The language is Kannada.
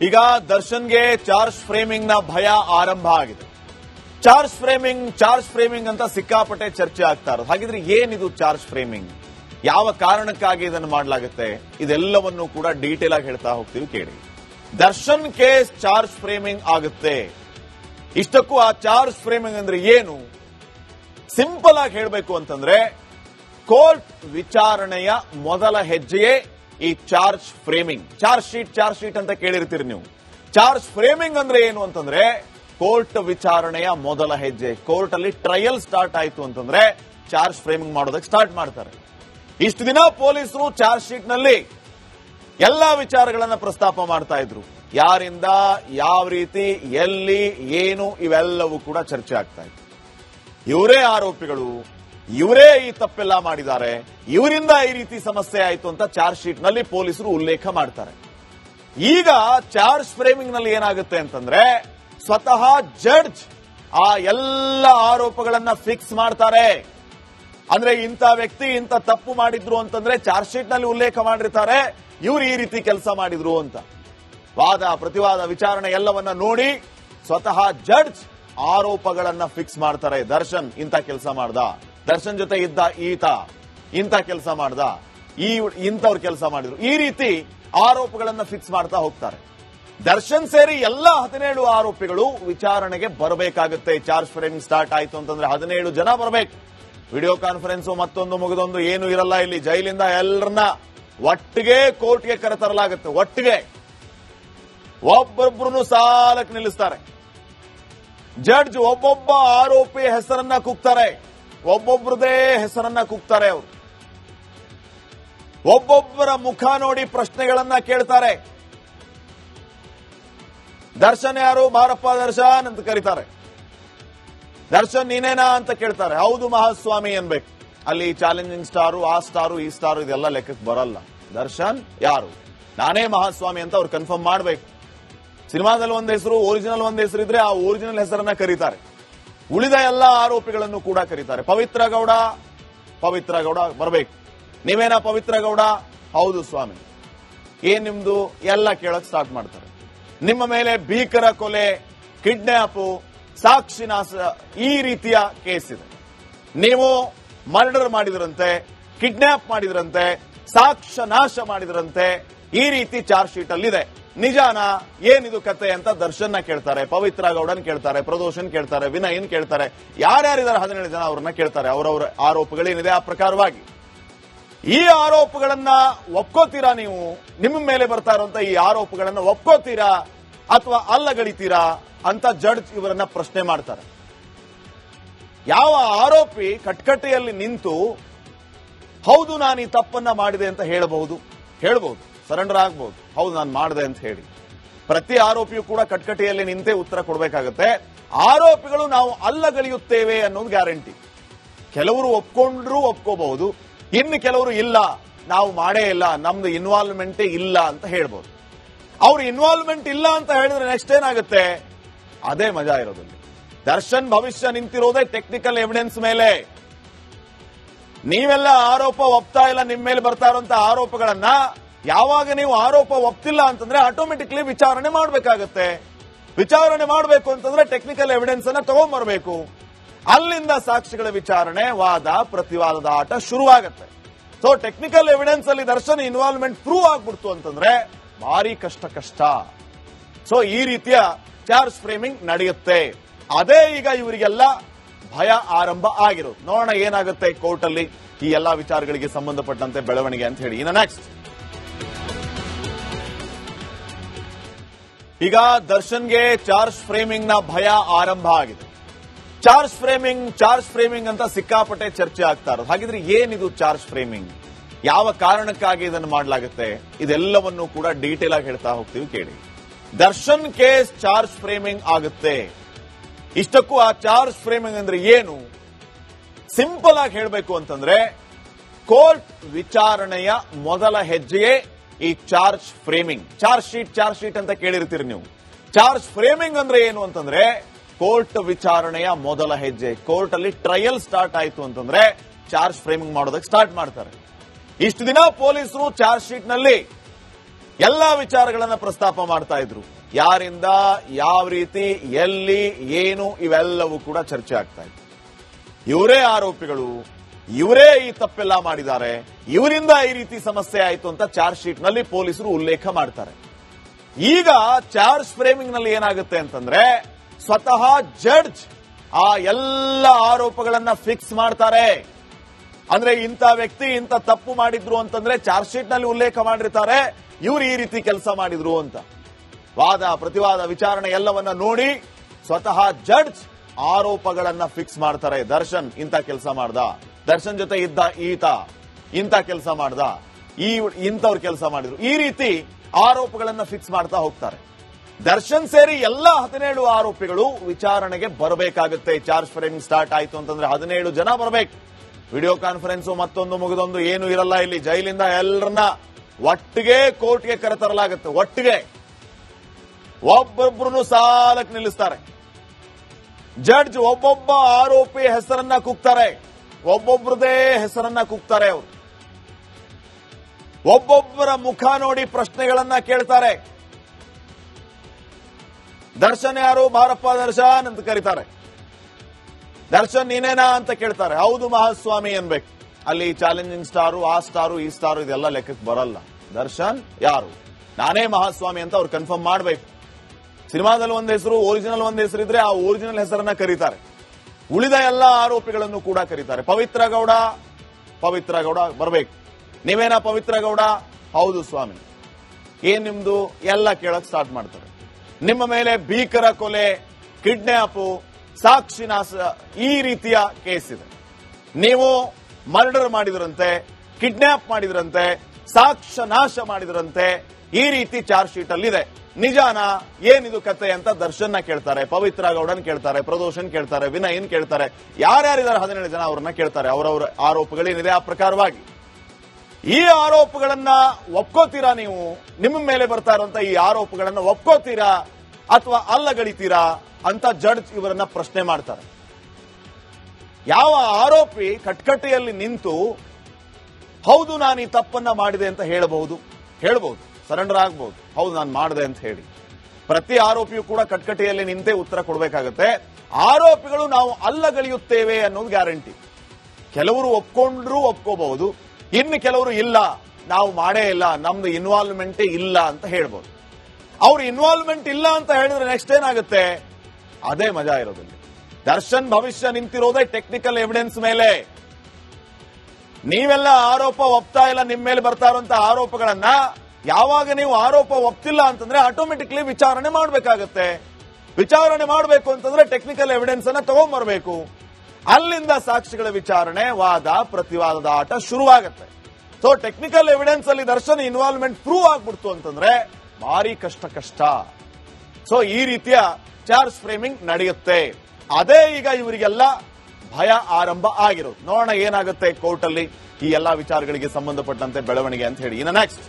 ಈಗ ದರ್ಶನ್ಗೆ ಚಾರ್ಜ್ ಫ್ರೇಮಿಂಗ್ನ ಭಯ ಆರಂಭ ಆಗಿದೆ. ಚಾರ್ಜ್ ಫ್ರೇಮಿಂಗ್ ಚಾರ್ಜ್ ಫ್ರೇಮಿಂಗ್ ಅಂತ ಸಿಕ್ಕಾಪಟ್ಟೆ ಚರ್ಚೆ ಆಗ್ತಾ ಇರೋದು. ಹಾಗಿದ್ರೆ ಏನಿದು ಚಾರ್ಜ್ ಫ್ರೇಮಿಂಗ್? ಯಾವ ಕಾರಣಕ್ಕಾಗಿ ಇದನ್ನು ಮಾಡಲಾಗುತ್ತೆ? ಇದೆಲ್ಲವನ್ನು ಕೂಡ ಡೀಟೇಲ್ ಆಗಿ ಹೇಳ್ತಾ ಹೋಗ್ತೀವಿ ಕೇಳಿ. ದರ್ಶನ್ ಕೇಸ್ ಚಾರ್ಜ್ ಫ್ರೇಮಿಂಗ್ ಆಗುತ್ತೆ. ಇಷ್ಟಕ್ಕೂ ಆ ಚಾರ್ಜ್ ಫ್ರೇಮಿಂಗ್ ಅಂದ್ರೆ ಏನು? ಸಿಂಪಲ್ ಆಗಿ ಹೇಳಬೇಕು ಅಂತಂದ್ರೆ ಕೋರ್ಟ್ ವಿಚಾರಣೆಯ ಮೊದಲ ಹೆಜ್ಜೆಯೇ ಈ charge framing, charge sheet charge sheet ಅಂತ ಕೇಳಿರ್ತೀರಿ ನೀವು. ಚಾರ್ಜ್ ಫ್ರೇಮಿಂಗ್ ಅಂದ್ರೆ ಏನು ಅಂತಂದ್ರೆ, ಕೋರ್ಟ್ ವಿಚಾರಣೆಯ ಮೊದಲ ಹೆಜ್ಜೆ ಕೋರ್ಟ್ ಅಲ್ಲಿ ಟ್ರಯಲ್ ಸ್ಟಾರ್ಟ್ ಆಯ್ತು ಅಂತಂದ್ರೆ ಚಾರ್ಜ್ ಫ್ರೇಮಿಂಗ್ ಮಾಡೋದಕ್ಕೆ ಸ್ಟಾರ್ಟ್ ಮಾಡ್ತಾರೆ. ಇಷ್ಟು ದಿನ ಪೊಲೀಸರು ಚಾರ್ಜ್ ಶೀಟ್ನಲ್ಲಿ ಎಲ್ಲಾ ವಿಚಾರಗಳನ್ನ ಪ್ರಸ್ತಾಪ ಮಾಡ್ತಾ ಇದ್ರು. ಯಾರಿಂದ, ಯಾವ ರೀತಿ, ಎಲ್ಲಿ, ಏನು, ಇವೆಲ್ಲವೂ ಕೂಡ ಚರ್ಚೆ ಆಗ್ತಾ ಇತ್ತು. ಇವರೇ ಆರೋಪಿಗಳು ಇವರೇ ಈ ತಪ್ಪೆಲ್ಲ ಮಾಡಿದ್ದಾರೆ. ಇವರಿಂದ ಈ ರೀತಿ ಸಮಸ್ಯೆ ಆಯಿತು ಅಂತ ಚಾರ್ಜ್ ಶೀಟ್ನಲ್ಲಿ ಪೊಲೀಸರು ಉಲ್ಲೇಖ ಮಾಡ್ತಾರೆ. ಈಗ ಚಾರ್ಜ್ ಫ್ರೇಮಿಂಗ್ನಲ್ಲಿ ಏನಾಗುತ್ತೆ ಅಂತಂದ್ರೆ ಸ್ವತಃ ಜಡ್ಜ್ ಆ ಎಲ್ಲ ಆರೋಪಗಳನ್ನ ಫಿಕ್ಸ್ ಮಾಡ್ತಾರೆ. ಅಂದ್ರೆ ಇಂಥ ವ್ಯಕ್ತಿ ಇಂಥ ತಪ್ಪು ಮಾಡಿದ್ರು ಅಂತಂದ್ರೆ ಚಾರ್ಜ್ ಶೀಟ್ನಲ್ಲಿ ಉಲ್ಲೇಖ ಮಾಡಿರ್ತಾರೆ. ಇವ್ರು ಈ ರೀತಿ ಕೆಲಸ ಮಾಡಿದ್ರು ಅಂತ. ವಾದ, ಪ್ರತಿವಾದ, ವಿಚಾರಣೆ ಎಲ್ಲವನ್ನ ನೋಡಿ ಸ್ವತಃ ಜಡ್ಜ್ ಆರೋಪಗಳನ್ನ ಫಿಕ್ಸ್ ಮಾಡ್ತಾರೆ. ದರ್ಶನ್ ಇಂಥ ಕೆಲಸ ಮಾಡ್ದ. ದರ್ಶನ್ ಜೊತೆ ಇದ್ದ ಈತ ಇಂಥ ಕೆಲಸ ಮಾಡ್ದ, ಈ ಇಂಥವ್ರು ಕೆಲಸ ಮಾಡಿದ್ರು. ಈ ರೀತಿ ಆರೋಪಗಳನ್ನ ಫಿಕ್ಸ್ ಮಾಡ್ತಾ ಹೋಗ್ತಾರೆ. ದರ್ಶನ್ ಸೇರಿ ಎಲ್ಲ ಹದಿನೇಳು ಆರೋಪಿಗಳು ವಿಚಾರಣೆಗೆ ಬರಬೇಕಾಗುತ್ತೆ. ಚಾರ್ಜ್ ಫ್ರೇಮಿಂಗ್ ಸ್ಟಾರ್ಟ್ ಆಯ್ತು ಅಂತಂದ್ರೆ ಹದಿನೇಳು ಜನ ಬರಬೇಕು. ವಿಡಿಯೋ ಕಾನ್ಫರೆನ್ಸ್ ಮತ್ತೊಂದು ಮುಗಿದೊಂದು ಏನು ಇರಲ್ಲ ಇಲ್ಲಿ. ಜೈಲಿಂದ ಎಲ್ಲರನ್ನ ಒಟ್ಟಿಗೆ ಕೋರ್ಟ್ಗೆ ಕರೆತರಲಾಗುತ್ತೆ. ಒಟ್ಟಿಗೆ. ಒಬ್ಬೊಬ್ಬರನ್ನು ಸಾಲಕ್ಕೆ ನಿಲ್ಲಿಸ್ತಾರೆ. ಜಡ್ಜ್ ಒಬ್ಬೊಬ್ಬ ಆರೋಪಿ ಹೆಸರನ್ನ ಕೂಗ್ತಾರೆ. ಒಬ್ಬೊಬ್ಬರದೇ ಹೆಸರನ್ನ ಕೂಗ್ತಾರೆ ಅವರು. ಒಬ್ಬೊಬ್ಬರ ಮುಖ ನೋಡಿ ಪ್ರಶ್ನೆಗಳನ್ನ ಕೇಳ್ತಾರೆ. ದರ್ಶನ್ ಯಾರು? ಬಾರಪ್ಪ ದರ್ಶನ್ ಅಂತ ಕರೀತಾರೆ. ದರ್ಶನ್ ನೀನೇನಾ ಅಂತ ಕೇಳ್ತಾರೆ. ಹೌದು ಮಹಾಸ್ವಾಮಿ ಅನ್ಬೇಕು. ಅಲ್ಲಿ ಚಾಲೆಂಜಿಂಗ್ ಸ್ಟಾರು, ಆ ಸ್ಟಾರು, ಈ ಸ್ಟಾರು ಇದೆಲ್ಲ ಲೆಕ್ಕಕ್ಕೆ ಬರಲ್ಲ. ದರ್ಶನ್ ಯಾರು? ನಾನೇ ಮಹಾಸ್ವಾಮಿ ಅಂತ ಅವ್ರು ಕನ್ಫರ್ಮ್ ಮಾಡ್ಬೇಕು. ಸಿನಿಮಾದಲ್ಲಿ ಒಂದ್ ಹೆಸರು ಒರಿಜಿನಲ್ ಒಂದ್ ಹೆಸರು ಇದ್ರೆ ಆ ಒರಿಜಿನಲ್ ಹೆಸರನ್ನ ಕರೀತಾರೆ. ಉಳಿದ ಎಲ್ಲ ಆರೋಪಿಗಳನ್ನು ಕೂಡ ಕರೀತಾರೆ. ಪವಿತ್ರ ಗೌಡ ಪವಿತ್ರ ಗೌಡ ಬರಬೇಕು. ನೀವೇನಾ ಪವಿತ್ರ ಗೌಡ? ಹೌದು ಸ್ವಾಮಿ. ಏನ್ ನಿಮ್ದು? ಎಲ್ಲ ಕೇಳಕ್ ಸ್ಟಾರ್ಟ್ ಮಾಡ್ತಾರೆ. ನಿಮ್ಮ ಮೇಲೆ ಭೀಕರ ಕೊಲೆ ಕಿಡ್ನಾಪ್ ಸಾಕ್ಷಿ ನಾಶ, ಈ ರೀತಿಯ ಕೇಸ್ ಇದೆ. ನೀವು ಮರ್ಡರ್ ಮಾಡಿದ್ರಂತೆ ಕಿಡ್ನಾಪ್ ಮಾಡಿದ್ರಂತೆ, ಸಾಕ್ಷ್ಯ ನಾಶ ಮಾಡಿದ್ರಂತೆ, ಈ ರೀತಿ ಚಾರ್ಜ್ ಶೀಟ್ ಅಲ್ಲಿ ಇದೆ ನಿಜಾನ, ಏನಿದು ಕತೆ ಅಂತ ದರ್ಶನ್ನ ಕೇಳ್ತಾರೆ, ಪವಿತ್ರ ಗೌಡನ್ ಕೇಳ್ತಾರೆ, ಪ್ರದೋಷನ್ ಕೇಳ್ತಾರೆ, ವಿನಯನ್ ಕೇಳ್ತಾರೆ. ಯಾರ್ಯಾರಿದ್ದಾರೆ ಹದಿನೇಳು ಜನ ಅವ್ರನ್ನ ಕೇಳ್ತಾರೆ, ಅವರವರ ಆರೋಪಗಳೇನಿದೆ ಆ ಪ್ರಕಾರವಾಗಿ? ಈ ಆರೋಪಗಳನ್ನ ಒಪ್ಕೋತೀರಾ ನೀವು? ನಿಮ್ಮ ಮೇಲೆ ಬರ್ತಾ ಇರುವಂತ ಈ ಆರೋಪಗಳನ್ನ ಒಪ್ಕೋತೀರಾ ಅಥವಾ ಅಲ್ಲಗಳಿತೀರಾ ಅಂತ ಜಡ್ಜ್ ಇವರನ್ನ ಪ್ರಶ್ನೆ ಮಾಡ್ತಾರೆ. ಯಾವ ಆರೋಪಿ ಕಟ್ಕಟೆಯಲ್ಲಿ ನಿಂತು, ಹೌದು ನಾನು ಈ ತಪ್ಪನ್ನ ಮಾಡಿದೆ ಅಂತ ಹೇಳಬಹುದು? ಹೇಳಬಹುದು. ಸರೆಂಡರ್ ಆಗ್ಬಹುದು ಹೌದು, ನಾನು ಮಾಡಿದೆ ಅಂತ ಹೇಳಿ. ಪ್ರತಿ ಆರೋಪಿಯು ಕೂಡ ಕಟ್ಕಟೆಯಲ್ಲಿ ನಿಂತೇ ಉತ್ತರ ಕೊಡಬೇಕಾಗತ್ತೆ. ಆರೋಪಿಗಳು ನಾವು ಅಲ್ಲಗಳಿಯುತ್ತೇವೆ ಅನ್ನೋದು ಗ್ಯಾರಂಟಿ. ಕೆಲವರು ಒಪ್ಕೊಂಡ್ರೂ ಒಪ್ಕೋಬಹುದು. ಇನ್ನು ಕೆಲವರು ಇಲ್ಲ, ನಾವು ಮಾಡೇ ಇಲ್ಲ, ನಮ್ದು ಇನ್ವಾಲ್ವ್ಮೆಂಟೇ ಇಲ್ಲ ಅಂತ ಹೇಳ್ಬೋದು. ಅವ್ರ ಇನ್ವಾಲ್ವ್ಮೆಂಟ್ ಇಲ್ಲ ಅಂತ ಹೇಳಿದ್ರೆ ನೆಕ್ಸ್ಟ್ ಏನಾಗುತ್ತೆ? ಅದೇ ಮಜಾ ಇರೋದಲ್ಲಿ. ದರ್ಶನ್ ಭವಿಷ್ಯ ನಿಂತಿರೋದೇ ಟೆಕ್ನಿಕಲ್ ಎವಿಡೆನ್ಸ್ ಮೇಲೆ. ನೀವೆಲ್ಲ ಆರೋಪ ಒಪ್ತಾ ಇಲ್ಲ ನಿಮ್ಮ ಮೇಲೆ ಬರ್ತಾ ಇರುವಂತಹ ಆರೋಪಗಳನ್ನ ಯಾವಾಗ ನೀವು ಆರೋಪ ಒಪ್ತಿಲ್ಲ ಅಂತಂದ್ರೆ ಆಟೋಮೆಟಿಕ್ಲಿ ವಿಚಾರಣೆ ಮಾಡಬೇಕಾಗತ್ತೆ. ವಿಚಾರಣೆ ಮಾಡಬೇಕು ಅಂತಂದ್ರೆ ಟೆಕ್ನಿಕಲ್ ಎವಿಡೆನ್ಸ್ ಅನ್ನ ತಗೊಂಡ್ಬರ್ಬೇಕು. ಅಲ್ಲಿಂದ ಸಾಕ್ಷಿಗಳ ವಿಚಾರಣೆ, ವಾದ, ಪ್ರತಿವಾದದ ಆಟ ಶುರುವಾಗತ್ತೆ. ಸೊ ಟೆಕ್ನಿಕಲ್ ಎವಿಡೆನ್ಸ್ ಅಲ್ಲಿ ದರ್ಶನ ಇನ್ವಾಲ್ವ್ಮೆಂಟ್ ಪ್ರೂವ್ ಆಗ್ಬಿಡ್ತು ಅಂತಂದ್ರೆ ಭಾರಿ ಕಷ್ಟ ಕಷ್ಟ. ಸೊ ಈ ರೀತಿಯ ಚಾರ್ಜ್ ಫ್ರೇಮಿಂಗ್ ನಡೆಯುತ್ತೆ. ಅದೇ ಈಗ ಇವರಿಗೆಲ್ಲ ಭಯ ಆರಂಭ ಆಗಿರೋದು. ನೋಡೋಣ ಏನಾಗುತ್ತೆ ಕೋರ್ಟ್ ಅಲ್ಲಿ ಈ ಎಲ್ಲಾ ವಿಚಾರಗಳಿಗೆ ಸಂಬಂಧಪಟ್ಟಂತೆ ಬೆಳವಣಿಗೆ ಅಂತ ಹೇಳಿ. ಇನ್ನ ನೆಕ್ಸ್ಟ್ ಈಗ ದರ್ಶನ್ಗೆ ಚಾರ್ಜ್ ಫ್ರೇಮಿಂಗ್ನ ಭಯ ಆರಂಭ ಆಗಿದೆ. ಚಾರ್ಜ್ ಫ್ರೇಮಿಂಗ್ ಚಾರ್ಜ್ ಫ್ರೇಮಿಂಗ್ ಅಂತ ಸಿಕ್ಕಾಪಟ್ಟೆ ಚರ್ಚೆ ಆಗ್ತಾ ಇರೋದು. ಹಾಗಿದ್ರೆ ಏನಿದು ಚಾರ್ಜ್ ಫ್ರೇಮಿಂಗ್? ಯಾವ ಕಾರಣಕ್ಕಾಗಿ ಇದನ್ನು ಮಾಡಲಾಗುತ್ತೆ? ಇದೆಲ್ಲವನ್ನು ಕೂಡ ಡೀಟೇಲ್ ಆಗಿ ಹೇಳ್ತಾ ಹೋಗ್ತೀವಿ ಕೇಳಿ. ದರ್ಶನ್ ಕೇಸ್ ಚಾರ್ಜ್ ಫ್ರೇಮಿಂಗ್ ಆಗುತ್ತೆ. ಇಷ್ಟಕ್ಕೂ ಆ ಚಾರ್ಜ್ ಫ್ರೇಮಿಂಗ್ ಅಂದ್ರೆ ಏನು? ಸಿಂಪಲ್ ಆಗಿ ಹೇಳಬೇಕು ಅಂತಂದ್ರೆ ಕೋರ್ಟ್ ವಿಚಾರಣೆಯ ಮೊದಲ ಹೆಜ್ಜೆಯೇ ಈ charge framing, charge sheet charge sheet ಅಂತ ಕೇಳಿರ್ತೀರಿ ನೀವು. ಚಾರ್ಜ್ ಫ್ರೇಮಿಂಗ್ ಅಂದ್ರೆ ಏನು ಅಂತಂದ್ರೆ, ಕೋರ್ಟ್ ವಿಚಾರಣೆಯ ಮೊದಲ ಹೆಜ್ಜೆ ಕೋರ್ಟ್ ಅಲ್ಲಿ ಟ್ರಯಲ್ ಸ್ಟಾರ್ಟ್ ಆಯ್ತು ಅಂತಂದ್ರೆ ಚಾರ್ಜ್ ಫ್ರೇಮಿಂಗ್ ಮಾಡೋದಕ್ಕೆ ಸ್ಟಾರ್ಟ್ ಮಾಡ್ತಾರೆ. ಇಷ್ಟು ದಿನ ಪೊಲೀಸರು ಚಾರ್ಜ್ ಶೀಟ್ನಲ್ಲಿ ಎಲ್ಲಾ ವಿಚಾರಗಳನ್ನ ಪ್ರಸ್ತಾಪ ಮಾಡ್ತಾ ಇದ್ರು. ಯಾರಿಂದ, ಯಾವ ರೀತಿ, ಎಲ್ಲಿ, ಏನು, ಇವೆಲ್ಲವೂ ಕೂಡ ಚರ್ಚೆ ಆಗ್ತಾ ಇತ್ತು. ಇವರೇ ಆರೋಪಿಗಳು ಇವರೇ ಈ ತಪ್ಪೆಲ್ಲ ಮಾಡಿದ್ದಾರೆ. ಇವರಿಂದ ಈ ರೀತಿ ಸಮಸ್ಯೆ ಆಯಿತು ಅಂತ ಚಾರ್ಜ್ ಶೀಟ್ನಲ್ಲಿ ಪೊಲೀಸರು ಉಲ್ಲೇಖ ಮಾಡ್ತಾರೆ. ಈಗ ಚಾರ್ಜ್ ಫ್ರೇಮಿಂಗ್ನಲ್ಲಿ ಏನಾಗುತ್ತೆ ಅಂತಂದ್ರೆ ಸ್ವತಃ ಜಡ್ಜ್ ಆ ಎಲ್ಲ ಆರೋಪಗಳನ್ನ ಫಿಕ್ಸ್ ಮಾಡ್ತಾರೆ. ಅಂದ್ರೆ ಇಂಥ ವ್ಯಕ್ತಿ ಇಂಥ ತಪ್ಪು ಮಾಡಿದ್ರು ಅಂತಂದ್ರೆ ಚಾರ್ಜ್ ಶೀಟ್ನಲ್ಲಿ ಉಲ್ಲೇಖ ಮಾಡಿರ್ತಾರೆ. ಇವ್ರು ಈ ರೀತಿ ಕೆಲಸ ಮಾಡಿದ್ರು ಅಂತ. ವಾದ, ಪ್ರತಿವಾದ, ವಿಚಾರಣೆ ಎಲ್ಲವನ್ನ ನೋಡಿ ಸ್ವತಃ ಜಡ್ಜ್ ಆರೋಪಗಳನ್ನ ಫಿಕ್ಸ್ ಮಾಡ್ತಾರೆ. ದರ್ಶನ್ ಇಂಥ ಕೆಲಸ ಮಾಡ್ದ. ದರ್ಶನ್ ಜೊತೆ ಇದ್ದ ಈತ ಇಂಥ ಕೆಲಸ ಮಾಡ್ದ, ಈ ಇಂಥವ್ರು ಕೆಲಸ ಮಾಡಿದ್ರು. ಈ ರೀತಿ ಆರೋಪಗಳನ್ನ ಫಿಕ್ಸ್ ಮಾಡ್ತಾ ಹೋಗ್ತಾರೆ. ದರ್ಶನ್ ಸೇರಿ ಎಲ್ಲ ಹದಿನೇಳು ಆರೋಪಿಗಳು ವಿಚಾರಣೆಗೆ ಬರಬೇಕಾಗುತ್ತೆ. ಚಾರ್ಜ್ ಫ್ರೇಮಿಂಗ್ ಸ್ಟಾರ್ಟ್ ಆಯ್ತು ಅಂತಂದ್ರೆ ಹದಿನೇಳು ಜನ ಬರಬೇಕು. ವಿಡಿಯೋ ಕಾನ್ಫರೆನ್ಸ್ ಮತ್ತೊಂದು ಮುಗಿದೊಂದು ಏನು ಇರಲ್ಲ ಇಲ್ಲಿ. ಜೈಲಿಂದ ಎಲ್ಲರನ್ನ ಒಟ್ಟಿಗೆ ಕೋರ್ಟ್ಗೆ ಕರೆತರಲಾಗುತ್ತೆ. ಒಟ್ಟಿಗೆ. ಒಬ್ಬೊಬ್ಬರನ್ನು ಸಾಲಕ್ಕೆ ನಿಲ್ಲಿಸ್ತಾರೆ. ಜಡ್ಜ್ ಒಬ್ಬೊಬ್ಬ ಆರೋಪಿ ಹೆಸರನ್ನ ಕೂಗ್ತಾರೆ. ಒಬ್ಬೊಬ್ಬರದೇ ಹೆಸರನ್ನ ಕೂಗ್ತಾರೆ ಅವರು. ಒಬ್ಬೊಬ್ಬರ ಮುಖ ನೋಡಿ ಪ್ರಶ್ನೆಗಳನ್ನ ಕೇಳ್ತಾರೆ. ದರ್ಶನ್ ಯಾರು? ಬಾರಪ್ಪ ದರ್ಶನ್ ಅಂತ ಕರೀತಾರೆ. ದರ್ಶನ್ ನೀನೇನಾ ಅಂತ ಕೇಳ್ತಾರೆ. ಹೌದು ಮಹಾಸ್ವಾಮಿ ಅನ್ಬೇಕು. ಅಲ್ಲಿ ಚಾಲೆಂಜಿಂಗ್ ಸ್ಟಾರು, ಆ ಸ್ಟಾರು, ಈ ಸ್ಟಾರು ಇದೆಲ್ಲ ಲೆಕ್ಕಕ್ಕೆ ಬರಲ್ಲ. ದರ್ಶನ್ ಯಾರು? ನಾನೇ ಮಹಾಸ್ವಾಮಿ ಅಂತ ಅವ್ರು ಕನ್ಫರ್ಮ್ ಮಾಡ್ಬೇಕು. ಸಿನಿಮಾದಲ್ಲಿ ಒಂದ್ ಹೆಸರು ಒರಿಜಿನಲ್ ಒಂದ್ ಹೆಸರು ಇದ್ರೆ ಆ ಒರಿಜಿನಲ್ ಹೆಸರನ್ನ ಕರೀತಾರೆ. ಉಳಿದ ಎಲ್ಲ ಆರೋಪಿಗಳನ್ನು ಕೂಡ ಕರೀತಾರೆ. ಪವಿತ್ರ ಗೌಡ ಪವಿತ್ರ ಗೌಡ ಬರಬೇಕು. ನೀವೇನಾ ಪವಿತ್ರ ಗೌಡ? ಹೌದು ಸ್ವಾಮಿ. ಏನ್ ನಿಮ್ದು? ಎಲ್ಲ ಕೇಳಕ್ ಸ್ಟಾರ್ಟ್ ಮಾಡ್ತಾರೆ. ನಿಮ್ಮ ಮೇಲೆ ಭೀಕರ ಕೊಲೆ ಕಿಡ್ನಾಪ್ ಸಾಕ್ಷಿ ನಾಶ, ಈ ರೀತಿಯ ಕೇಸ್ ಇದೆ. ನೀವು ಮರ್ಡರ್ ಮಾಡಿದ್ರಂತೆ ಕಿಡ್ನಾಪ್ ಮಾಡಿದ್ರಂತೆ, ಸಾಕ್ಷ್ಯ ನಾಶ ಮಾಡಿದ್ರಂತೆ ಈ ರೀತಿ ಚಾರ್ಜ್ ಶೀಟ್ ಅಲ್ಲಿ ಇದೆ. ನಿಜಾನ, ಏನಿದು ಕತೆ ಅಂತ ದರ್ಶನ್ನ ಕೇಳ್ತಾರೆ, ಪವಿತ್ರ ಗೌಡನ್ ಕೇಳ್ತಾರೆ, ಪ್ರದೋಷನ್ ಕೇಳ್ತಾರೆ, ವಿನಯನ್ ಕೇಳ್ತಾರೆ. ಯಾರ್ಯಾರಿದ್ದಾರೆ ಹದಿನೇಳು ಜನ ಅವ್ರನ್ನ ಕೇಳ್ತಾರೆ, ಅವರವರ ಆರೋಪಗಳೇನಿದೆ ಆ ಪ್ರಕಾರವಾಗಿ. ಈ ಆರೋಪಗಳನ್ನ ಒಪ್ಕೋತೀರಾ ನೀವು? ನಿಮ್ಮ ಮೇಲೆ ಬರ್ತಾ ಇರುವಂತ ಈ ಆರೋಪಗಳನ್ನ ಒಪ್ಕೋತೀರಾ ಅಥವಾ ಅಲ್ಲಗಳಿತೀರಾ ಅಂತ ಜಡ್ಜ್ ಇವರನ್ನ ಪ್ರಶ್ನೆ ಮಾಡ್ತಾರೆ. ಯಾವ ಆರೋಪಿ ಕಟ್ಕಟೆಯಲ್ಲಿ ನಿಂತು, ಹೌದು, ನಾನು ಈ ತಪ್ಪನ್ನ ಮಾಡಿದೆ ಅಂತ ಹೇಳಬಹುದು? ಹೇಳಬಹುದು. ಸರೆಂಡರ್ ಆಗಬಹುದು ಹೌದು, ನಾನು ಮಾಡಿದೆ ಅಂತ ಹೇಳಿ. ಪ್ರತಿ ಆರೋಪಿಯು ಕೂಡ ಕಟ್ಕಟೆಯಲ್ಲಿ ನಿಂತೇ ಉತ್ತರ ಕೊಡಬೇಕಾಗತ್ತೆ. ಆರೋಪಿಗಳು ನಾವು ಅಲ್ಲಗಳೆಯುತ್ತೇವೆ ಅನ್ನೋದು ಗ್ಯಾರಂಟಿ. ಕೆಲವರು ಒಪ್ಕೊಂಡ್ರು ಒಪ್ಕೋಬಹುದು. ಇನ್ನು ಕೆಲವರು ಇಲ್ಲ, ನಾವು ಮಾಡೇ ಇಲ್ಲ, ನಮ್ದು ಇನ್ವಾಲ್ವ್ಮೆಂಟೇ ಇಲ್ಲ ಅಂತ ಹೇಳ್ಬೋದು. ಅವ್ರ ಇನ್ವಾಲ್ವ್ಮೆಂಟ್ ಇಲ್ಲ ಅಂತ ಹೇಳಿದ್ರೆ ನೆಕ್ಸ್ಟ್ ಏನಾಗುತ್ತೆ? ಅದೇ ಮಜಾ ಇರೋದಿಲ್ಲ. ದರ್ಶನ್ ಭವಿಷ್ಯ ನಿಂತಿರೋದೇ ಟೆಕ್ನಿಕಲ್ ಎವಿಡೆನ್ಸ್ ಮೇಲೆ. ನೀವೆಲ್ಲ ಆರೋಪ ಒಪ್ತಾ ಇಲ್ಲ ನಿಮ್ಮ ಮೇಲೆ ಬರ್ತಾ ಇರುವಂತಹ ಆರೋಪಗಳನ್ನ ಯಾವಾಗ ನೀವು ಆರೋಪ ಒಪ್ತಿಲ್ಲ ಅಂತಂದ್ರೆ ಆಟೋಮೆಟಿಕ್ಲಿ ವಿಚಾರಣೆ ಮಾಡಬೇಕಾಗತ್ತೆ. ವಿಚಾರಣೆ ಮಾಡಬೇಕು ಅಂತಂದ್ರೆ ಟೆಕ್ನಿಕಲ್ ಎವಿಡೆನ್ಸ್ ಅನ್ನ ತಗೊಂಡ್ಬರ್ಬೇಕು ಅಲ್ಲಿಂದ ಸಾಕ್ಷಿಗಳ ವಿಚಾರಣೆ, ವಾದ, ಪ್ರತಿವಾದದ ಆಟ ಶುರುವಾಗತ್ತೆ. ಸೊ ಟೆಕ್ನಿಕಲ್ ಎವಿಡೆನ್ಸ್ ಅಲ್ಲಿ ದರ್ಶನ್ ಇನ್ವಾಲ್ವ್ಮೆಂಟ್ ಪ್ರೂವ್ ಆಗ್ಬಿಡ್ತು ಅಂತಂದ್ರೆ ಭಾರಿ ಕಷ್ಟ ಕಷ್ಟ. ಸೊ ಈ ರೀತಿಯ ಚಾರ್ಜ್ ಫ್ರೇಮಿಂಗ್ ನಡೆಯುತ್ತೆ. ಅದೇ ಈಗ ಇವರಿಗೆಲ್ಲ ಭಯ ಆರಂಭ ಆಗಿರೋದು. ನೋಡೋಣ ಏನಾಗುತ್ತೆ ಕೋರ್ಟ್ ಅಲ್ಲಿ ಈ ಎಲ್ಲಾ ವಿಚಾರಗಳಿಗೆ ಸಂಬಂಧಪಟ್ಟಂತೆ ಬೆಳವಣಿಗೆ ಅಂತ ಹೇಳಿ. ಇನ್ನ ನೆಕ್ಸ್ಟ್